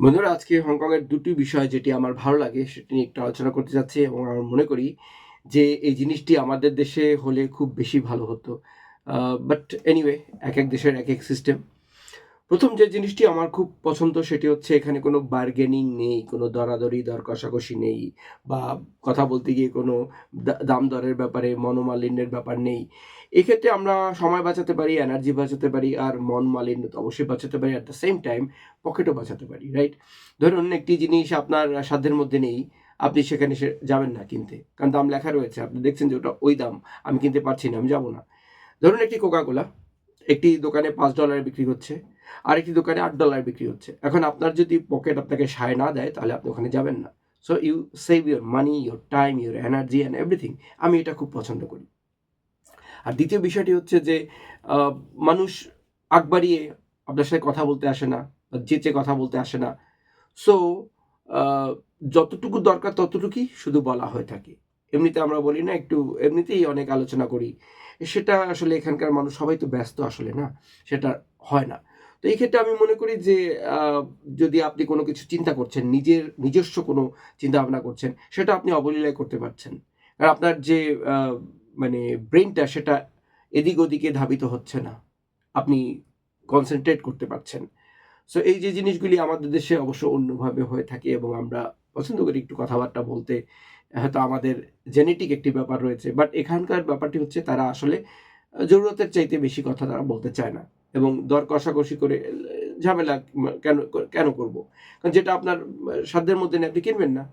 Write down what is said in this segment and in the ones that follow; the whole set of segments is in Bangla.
বন্ধুরা, আজকে হংকংয়ের দুটি বিষয় যেটি আমার ভালো লাগে সেটি নিয়ে একটু আলোচনা করতে যাচ্ছি এবং আমার মনে করি যে এই জিনিসটি আমাদের দেশে হলে খুব বেশি ভালো হতো। বাট এনিওয়ে এক এক দেশের এক এক সিস্টেম প্রথম যে জিনিসটি আমার খুব পছন্দ সেটি হচ্ছে এখানে কোনো বার্গেনিং নেই, কোনো দরাদরি দর কষাকষি নেই বা কথা বলতে গিয়ে কোনো দাম দরের ব্যাপারে, মনোমালিন্যের ব্যাপার নেই। এক্ষেত্রে আমরা সময় বাঁচাতে পারি এনার্জি বাঁচাতে পারি আর মন মালিন্য তো অবশ্যই বাঁচাতে পারি অ্যাট দ্য সেম টাইম পকেটও বাঁচাতে পারি রাইট ধরুন একটি জিনিস আপনার সাধ্যের মধ্যে নেই, আপনি সেখানে যাবেন না কিনতে। কারণ দাম লেখা রয়েছে, আপনি দেখছেন যে ওটা ওই দাম, আমি কিনতে পারছি না, আমি যাব না। ধরুন একটি কোকা কোলা একটি দোকানে পাঁচ ডলারে বিক্রি হচ্ছে আর একটি দোকানে আট ডলার বিক্রি হচ্ছে। এখন আপনার যদি পকেট আপনাকে সায় না দেয়, তাহলে আপনি ওখানে যাবেন না। So you save your money your time your energy and everything আমি এটা খুব পছন্দ করি। আর দ্বিতীয় বিষয়টি হচ্ছে যে মানুষ আগ বাড়িয়ে আপনার সাথে কথা বলতে আসে না, বা যেচে কথা বলতে আসে না। সো যতটুকু দরকার ততটুকুই শুধু বলা হয়ে থাকে। এমনিতে আমরা বলি না, একটু এমনিতেই অনেক আলোচনা করি। সেটা আসলে এখানকার মানুষ সবাই তো ব্যস্ত আসলে না, সেটা হয় না। তো এই ক্ষেত্রে আমি মনে করি যে যদি আপনি কোনো কিছু চিন্তা করছেন, নিজের নিজস্ব কোনো চিন্তা ভাবনা করছেন, সেটা আপনি অবলীলায় করতে পারছেন। আর আপনার যে মানে ব্রেনটা সেটা এদিক ওদিকে ধাবিত হচ্ছে না। আপনি কনসেন্ট্রেট করতে পারছেন। সো এই যে জিনিসগুলি আমাদের দেশে অবশ্য অন্যভাবে হয়ে থাকে এবং আমরা পছন্দ করি একটু কথাবার্তা বলতে, হয়তো আমাদের জেনেটিক একটি ব্যাপার রয়েছে বাট এখানকার ব্যাপারটি হচ্ছে তারা আসলে জরুরতের চাইতে বেশি কথা তারা বলতে চায় না এবং দর কষাকষি করে, ঝামেলা কেন কেন করব? কারণ যেটা আপনার সাধ্যের মধ্যে আপনি কিনবেন না।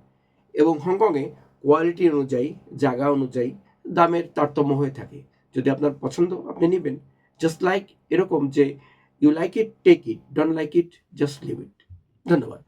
এবং হংকংয়ে কোয়ালিটি অনুযায়ী, জায়গা অনুযায়ী দামের তারতম্য হয়ে থাকে। যদি আপনার পছন্দ আপনি নেবেন। জাস্ট লাইক এরকম যে you like it take it don't like it just leave it ধন্যবাদ।